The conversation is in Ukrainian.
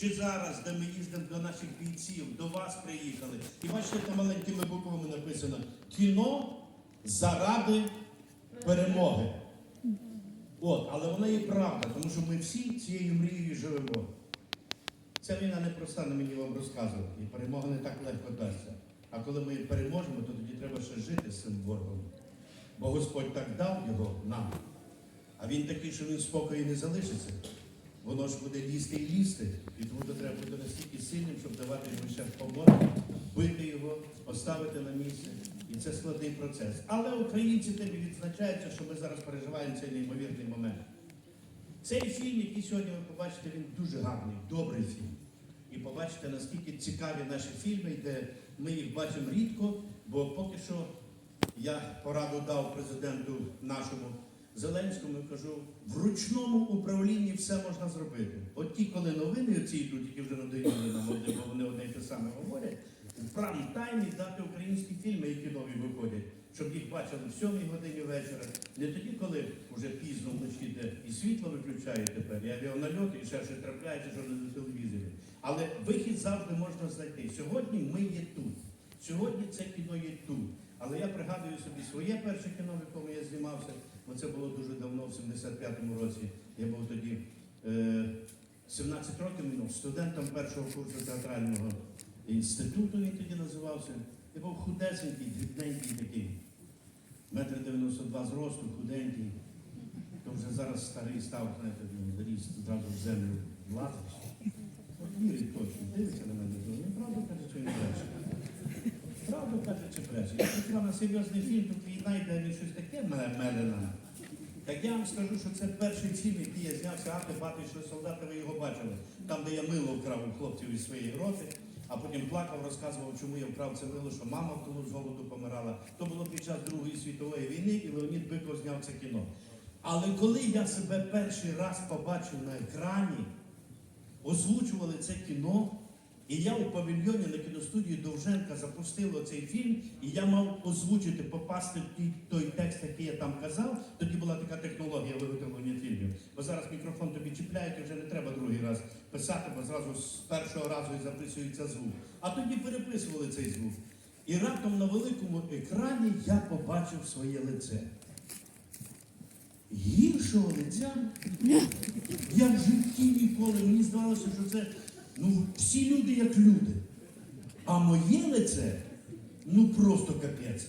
Чи зараз, де ми їздимо до наших бійців, до вас приїхали. І бачите, там маленькими буквами написано кіно заради перемоги. От, але вона є правда, тому що ми всі цією мрією живемо. Ця війна не проста, не мені вам розказувати. І перемога не так легко дасться. А коли ми переможемо, то тоді треба ще жити з цим ворогом. Бо Господь так дав його нам. А він такий, що він спокою не залишиться. Воно ж буде лізти і лізти. І тому то треба бути настільки сильним, щоб давати йому ще помоги, бити його, поставити на місце. І це складний процес. Але українці тим відзначаються, що ми зараз переживаємо цей неймовірний момент. Цей фільм, який сьогодні ви побачите, він дуже гарний, добрий фільм. І побачите, наскільки цікаві наші фільми, де ми їх бачимо рідко, бо поки що я пораду дав президенту нашому Зеленському і кажу, в ручному управлінні все можна зробити. От ті, коли новини оці йдуть, які вже надоїли нам, бо вони одне й те саме говорять, в прайм-таймі дати українські фільми, які нові виходять, щоб їх бачили в 7 годині вечора. Не тоді, коли вже пізно вночі йде і світло виключає тепер, і авіанальоти, і ще щось трапляється, що не на телевізорі. Але вихід завжди можна знайти. Сьогодні ми є тут. Сьогодні це кіно є тут. Але я пригадую собі своє перше кіно, в якому я знімався, бо це було дуже давно, в 75-му році. Я був тоді е, 17 років минув, студентом першого курсу театрального інституту, він тоді називався. Я був худесенький, дрібненький такий, метр 92 зросту, худенький. То вже зараз старий став, знаєте, він ріс зразу в землю влазить. От вірить точно, дивиться на мене, «Ну, правду каже, чи не бреше. Правду каже, чи бреше. Я хотіла на серйозний фільм, тут війна йде, він щось мене мене. Так я вам скажу, що це перший фільм, який я знявся, ати, бати, що солдати, ви його бачили. Там, де я мило вкрав у хлопців із своєї роти, а потім плакав, розказував, чому я вкрав це мило, що мама в з голоду помирала. То було під час Другої світової війни, і Леонід Биков зняв це кіно. Але коли я себе перший раз побачив на екрані, озвучували це кіно, і я у павільйоні на кіностудії Довженка запустила цей фільм, і я мав озвучити, попасти в той, той текст, який я там казав. Тоді була така технологія виготовлення фільмів. Бо зараз мікрофон тобі чіпляють, і вже не треба другий раз писати, бо зразу з першого разу і записується звук. А тоді переписували цей звук. І раптом на великому екрані я побачив своє лице. Гіршого лиця я в житті ніколи. Мені здавалося, що це ну, всі люди як люди. А моє лице ну просто капець.